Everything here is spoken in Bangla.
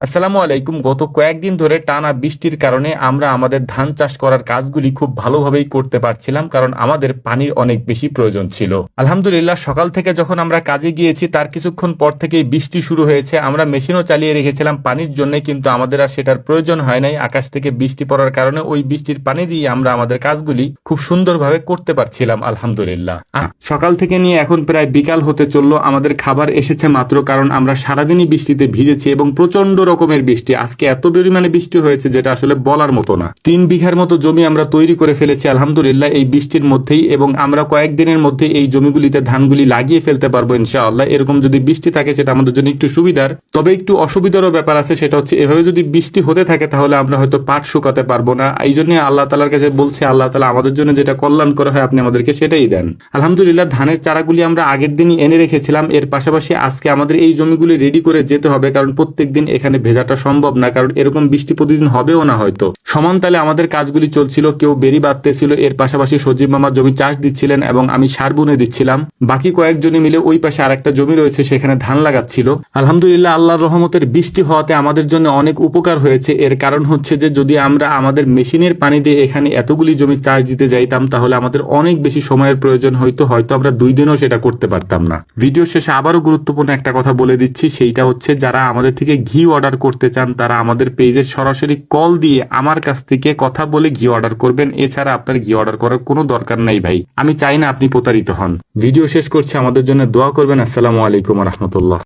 আসসালামু আলাইকুম। গত কয়েকদিন ধরে টানা বৃষ্টির কারণে আমরা আমাদের ধান চাষ করার কাজগুলি খুব ভালোভাবেই করতে পারছিলাম, কারণ আমাদের পানির অনেক বেশি প্রয়োজন ছিল। আলহামদুলিল্লাহ, সকাল থেকে যখন আমরা কাজে গিয়েছি, তার কিছুক্ষণ পর থেকেই বৃষ্টি শুরু হয়েছে। আমরা মেশিনও চালিয়ে রেখেছিলাম পানির জন্য, কিন্তু আমাদের আর সেটার প্রয়োজন হয় নাই। আকাশ থেকে বৃষ্টি পড়ার কারণে ওই বৃষ্টির পানি দিয়ে আমরা আমাদের কাজগুলি খুব সুন্দরভাবে করতে পারছিলাম, আলহামদুলিল্লাহ। সকাল থেকে নিয়ে এখন প্রায় বিকাল হতে চলল। আমাদের খাবার এসেছে মাত্র, কারণ আমরা সারাদিনই বৃষ্টিতে ভিজেছি এবং প্রচণ্ড রকমের বৃষ্টি। আজকে এত পরিমাণে বৃষ্টি হয়েছে যেটা আসলে বলার মতো না। তিন বিঘার মতো জমি আমরা তৈরি করে ফেলেছি, আলহামদুলিল্লাহ, এই বৃষ্টির মধ্যেই এবং আমরা কয়েকদিনের মধ্যে এই জমিগুলিতে ধানগুলি লাগিয়ে ফেলতে পারব ইনশাআল্লাহ। এরকম যদি বৃষ্টি থাকে সেটা আমাদের জন্য একটু সুবিধার। তবে একটু অসুবিধারও ব্যাপার আছে, সেটা হচ্ছে এভাবে যদি বৃষ্টি হতে থাকে তাহলে আমরা হয়তো পাট শুকাতে পারব না। এই জন্য আল্লাহ তালার কাছে বলছে, আল্লাহ তালা আমাদের জন্য যেটা কল্যাণ করা হয় আপনি আমাদেরকে সেটাই দেন। আলহামদুলিল্লাহ, ধানের চারাগুলি আমরা আগের দিনই এনে রেখেছিলাম। এর পাশাপাশি আজকে আমাদের এই জমিগুলি রেডি করে যেতে হবে কারণ প্রত্যেক দিন এখানে ভেজাটা সম্ভব না কারণ এরকম বৃষ্টি প্রতিদিন হবেও না হয়তো। সমান তালে আমাদের কাজগুলি চলছিল, কেউ বেরি বাঁধতেছিল, এর পাশাপাশি সজীব মামা জমি চাষ দিচ্ছিলেন এবং আমি সার বুনে দিচ্ছিলাম। বাকি কয়েকজনই মিলে ওই পাশে আরেকটা জমি রয়েছে, সেখানে ধান লাগাচ্ছিল। আলহামদুলিল্লাহ, আল্লাহর রহমতের বৃষ্টি হওয়াতে আমাদের জন্য অনেক উপকার হয়েছে। এর কারণ হচ্ছে যে, যদি আমরা আমাদের মেশিনের পানি দিয়ে এখানে এতগুলি জমি চাষ দিতে যাইতাম, তাহলে আমাদের অনেক বেশি সময়ের প্রয়োজন হইতো হয়তো আমরা দুই দিনও সেটা করতে পারতাম না। ভিডিও শেষে আবারও গুরুত্বপূর্ণ একটা কথা বলে দিচ্ছি, সেইটা হচ্ছে, যারা আমাদের থেকে ঘি অর্ডার করতে চান, তারা আমাদের পেজে সরাসরি কল দিয়ে আমার কাছ থেকে কথা বলে ঘি অর্ডার করবেন। এছাড়া আপনার ঘি অর্ডার করার কোনো দরকার নাই ভাই। আমি চাই না আপনি প্রতারিত হন। ভিডিও শেষ করছি। আমাদের জন্য দোয়া করবেন। আসসালামু আলাইকুম রহমতুল্লাহ।